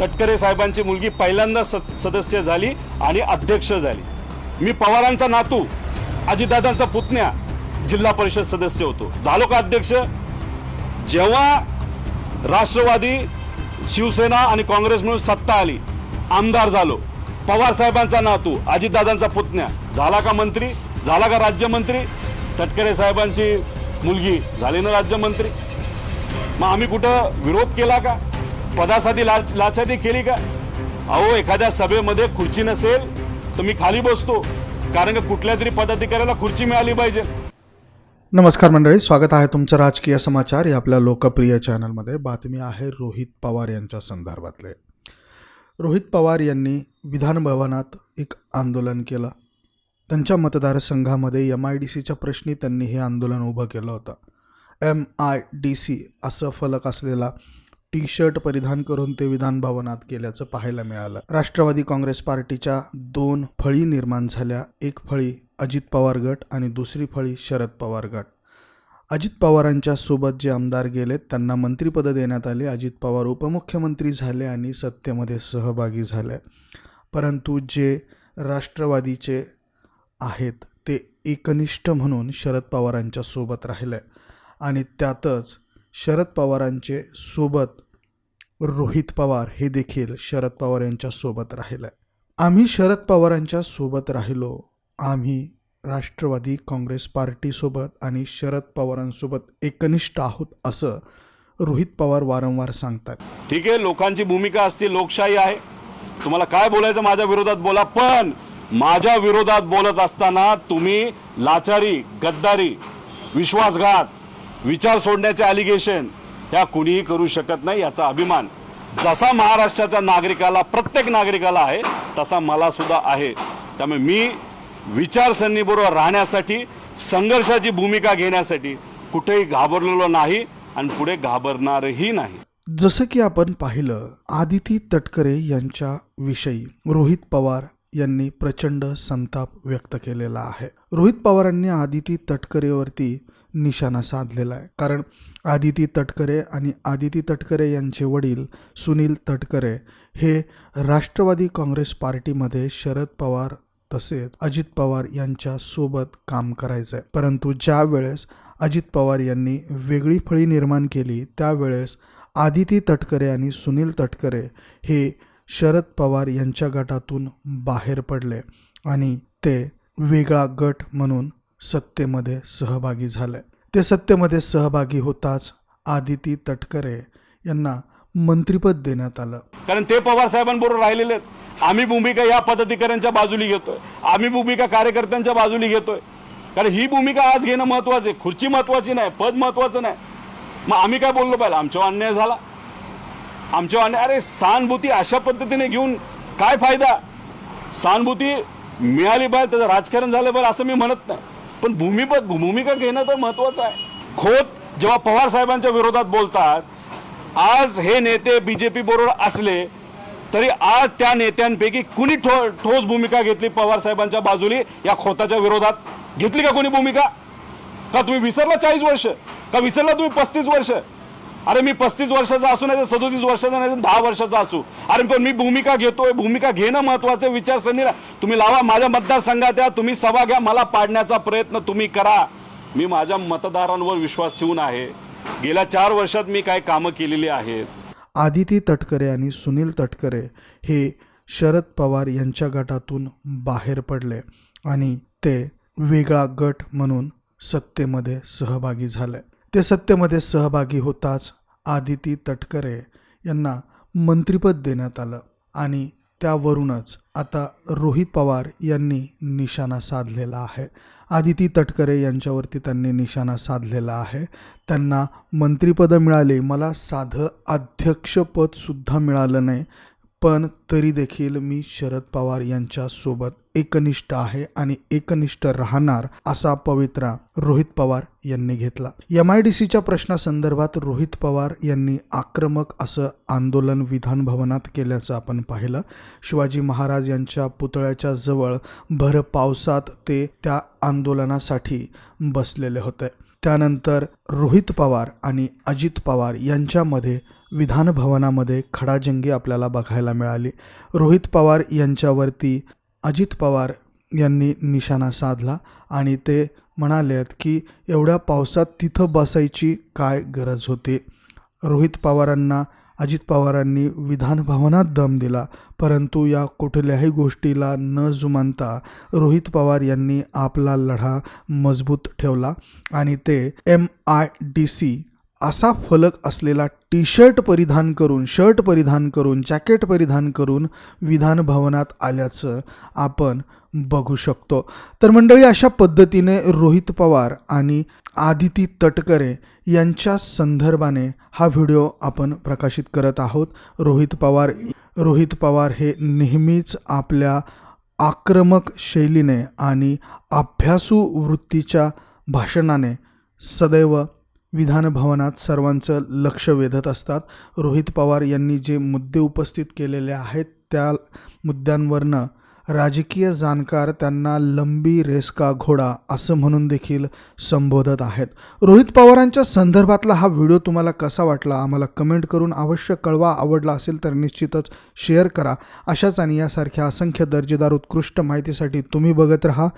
तटकरे साहेबांची मुलगी पहिल्यांदा सदस्य झाली आणि अध्यक्ष झाली. मी पवारांचा नातू अजितदादांचा पुतण्या जिल्हा परिषद सदस्य होतो. झालो का अध्यक्ष? जेव्हा राष्ट्रवादी शिवसेना आणि काँग्रेस मिळून सत्ता आली आमदार झालो. पवार साहेबांचा नातू अजितदादांचा पुतण्या. झाला का मंत्री? झाला का राज्यमंत्री? तटकरे साहेबांची मुलगी झाली ना राज्यमंत्री? मग आम्ही कुठं विरोध केला का? पदासाठी लाच लाचादी केली का? अहो एखाद्या सभेमध्ये खुर्ची नसेल तर मी खाली बसतो. कारण का कुठल्या तरी पदाधिकाऱ्याला खुर्ची मिळाली पाहिजे. नमस्कार मंडळी स्वागत आहे तुमचं राजकीय समाचार या आपल्या लोकप्रिय चॅनलमध्ये. बातमी आहे रोहित पवार यांच्या संदर्भातले. रोहित पवार यांनी विधानभवनात एक आंदोलन केलं. त्यांच्या मतदारसंघामध्ये एम आय डी सीच्या प्रश्नी त्यांनी हे आंदोलन उभं केलं होतं. एम आय डी सी असं फलक असलेला टी शर्ट परिधान करून ते विधानभवनात गेल्याचं पाहायला मिळालं. राष्ट्रवादी काँग्रेस पार्टीच्या दोन फळी निर्माण झाल्या. एक फळी अजित पवार गट आणि दुसरी फळी शरद पवार गट. अजित पवारांच्या सोबत जे आमदार गेलेत त्यांना मंत्रिपदं देण्यात आली. अजित पवार उपमुख्यमंत्री झाले आणि सत्तेमध्ये सहभागी झाले. परंतु जे राष्ट्रवादीचे आहेत ते एकनिष्ठ म्हणून शरद पवारांच्या सोबत राहिले आणि त्यातच शरद पवारांचे सोबत रोहित पवार हे देखील शरद पवार यांच्या सोबत आहे आम्ही शरद पवारांच्या सोबत राहिलो. आम्ही राष्ट्रवादी काँग्रेस पार्टीसोबत आणि शरद पवारांसोबत एकनिष्ठ आहोत असं रोहित पवार वारंवार सांगतात. ठीक आहे लोकांची भूमिका असते लोकशाही आहे. तुम्हाला काय बोलायचं माझ्या विरोधात बोला पण माझ्या विरोधात बोलत असताना तुम्ही लाचारी गद्दारी विश्वासघात विचार सोडण्याचे अलिगेशन ह्या कुणीही करू शकत नाही याचा अभिमान. जसा महाराष्ट्राच्या नागरिकाला प्रत्येक नागरिकाला आहे तसा मला सुद्धा आहे. त्यामुळे मी विचारसरणीबरोबर राहण्यासाठी संघर्षाची भूमिका घेण्यासाठी कुठेही घाबरलेलो नाही आणि पुढे घाबरणारही नाही. जसं की आपण पाहिलं आदिती तटकरे यांच्या विषयी रोहित पवार यांनी प्रचंड संताप व्यक्त केलेला आहे. रोहित पवारांनी आदिती तटकरेवरती निशाणा साधलेला आहे. कारण आदिती तटकरे आणि आदिती तटकरे यांचे वडील सुनील तटकरे हे राष्ट्रवादी काँग्रेस पार्टीमध्ये शरद पवार तसेच अजित पवार यांच्यासोबत काम करायचं. आहे परंतु ज्या वेळेस अजित पवार यांनी वेगळी फळी निर्माण केली त्यावेळेस आदिती तटकरे आणि सुनील तटकरे हे शरद पवार यांच्या गटातून बाहेर पडले आणि ते वेगळा गट म्हणून सत्तेमध्ये सहभागी झाले ते सत्तेमध्ये सहभागी होताच आदिती तटकरे यांना मंत्रीपद देण्यात आलं. कारण ते पवार साहेबांबरोबर राहिलेले आहेत. आम्ही भूमिका या पदाधिकाऱ्यांच्या बाजूली घेतोय. आम्ही भूमिका कार्यकर्त्यांच्या बाजूली घेतोय. कारण ही भूमिका आज घेणं महत्वाचं आहे. खुर्ची महत्वाची नाही पद महत्वाचं नाही. मग आम्ही काय बोललो पाहिजे आमच्यावर अन्याय झाला. आमच्या अन्याय अरे सहानुभूती अशा पद्धतीने घेऊन काय फायदा? सहानुभूती मिळाली पाहिजे त्याचं राजकारण झालं पाहिजे असं मी म्हणत नाही. पण भूमिपद भूमिका घेणं तर महत्वाचं आहे. खोत जेव्हा पवार साहेबांच्या विरोधात बोलतात आज हे नेते बीजेपी बरोबर असले तरी आज त्या नेत्यांपैकी कुणी ठो ठोस भूमिका घेतली पवार साहेबांच्या बाजूली? या खोताच्या विरोधात घेतली का कोणी भूमिका? का तुम्ही विसरला चाळीस वर्ष? का विसरला तुम्ही पस्तीस वर्ष? अरे मी पस्तीस वर्षाचा असू नाही तर सदोतीस वर्षाचा नाही तर दहा वर्षाचा असू. अरे पण मी भूमिका घेतोय भूमिका घेणं महत्वाचं विचारसरणीला तुम्ही लावा माझ्या मतदारसंघात या तुम्ही सभा घ्या मला पाडण्याचा प्रयत्न तुम्ही करा. मी माझ्या मतदारांवर विश्वास ठेवून आहे. गेल्या चार वर्षात मी काय कामं केलेली आहेत. आदिती तटकरे आणि सुनील तटकरे हे शरद पवार यांच्या गटातून बाहेर पडले आणि ते वेगळा गट म्हणून सत्तेमध्ये सहभागी झाले. ते सत्तेमध्ये सहभागी होताच आदिती तटकरे यांना मंत्रिपद देण्यात आलं आणि त्यावरूनच आता रोहित पवार यांनी निशाणा साधलेला आहे. आदिती तटकरे यांच्यावरती त्यांनी निशाणा साधलेला आहे. त्यांना मंत्रिपदं मिळाली मला साधं अध्यक्षपदसुद्धा मिळालं नाही. पण तरी देखील मी शरद पवार यांच्यासोबत एकनिष्ठ आहे आणि एकनिष्ठ राहणार असा पवित्रा रोहित पवार यांनी घेतला. एम आय डी सीच्या प्रश्नासंदर्भात रोहित पवार यांनी आक्रमक असं आंदोलन विधान भवनात केल्याचं आपण पाहिलं. शिवाजी महाराज यांच्या पुतळ्याच्या जवळ भर पावसात ते त्या आंदोलनासाठी बसलेले होते. त्यानंतर रोहित पवार आणि अजित पवार यांच्यामध्ये विधानभवनामध्ये खडाजंगी आपल्याला बघायला मिळाली. रोहित पवार यांच्यावरती अजित पवार यांनी निशाणा साधला आणि ते म्हणालेत की एवढ्या पावसात तिथं बसायची काय गरज होती रोहित पवारांना अजित पवारांनी विधानभवनात दम दिला परंतु या कुठल्याही गोष्टीला न जुमानता रोहित पवार यांनी आपला लढा मजबूत ठेवला आणि ते एम आय डी सी असा फलक असलेला टी शर्ट परिधान करून शर्ट परिधान करून जॅकेट परिधान करून विधान भवनात आल्याचं आपण बघू शकतो. तर मंडळी अशा पद्धतीने रोहित पवार आणि आदिती तटकरे यांच्या संदर्भाने हा व्हिडिओ आपण प्रकाशित करत आहोत. रोहित पवार रोहित पवार हे नेहमीच आपल्या आक्रमक शैलीने आणि अभ्यासू वृत्तीच्या भाषणाने सदैव विधानभवनात सर्वांचं लक्ष वेधत असतात. रोहित पवार यांनी जे मुद्दे उपस्थित केलेले आहेत त्या मुद्द्यांवरनं राजकीय जाणकार त्यांना लंबी रेस का घोडा असं म्हणून देखील संबोधत आहेत. रोहित पवारांच्या संदर्भातला हा व्हिडिओ तुम्हाला कसा वाटला? आम्हाला कमेंट करून अवश्य कळवा. आवडला असेल तर निश्चितच शेअर करा. अशाच आणि यासारख्या असंख्य दर्जेदार उत्कृष्ट माहितीसाठी तुम्ही बघत राहा.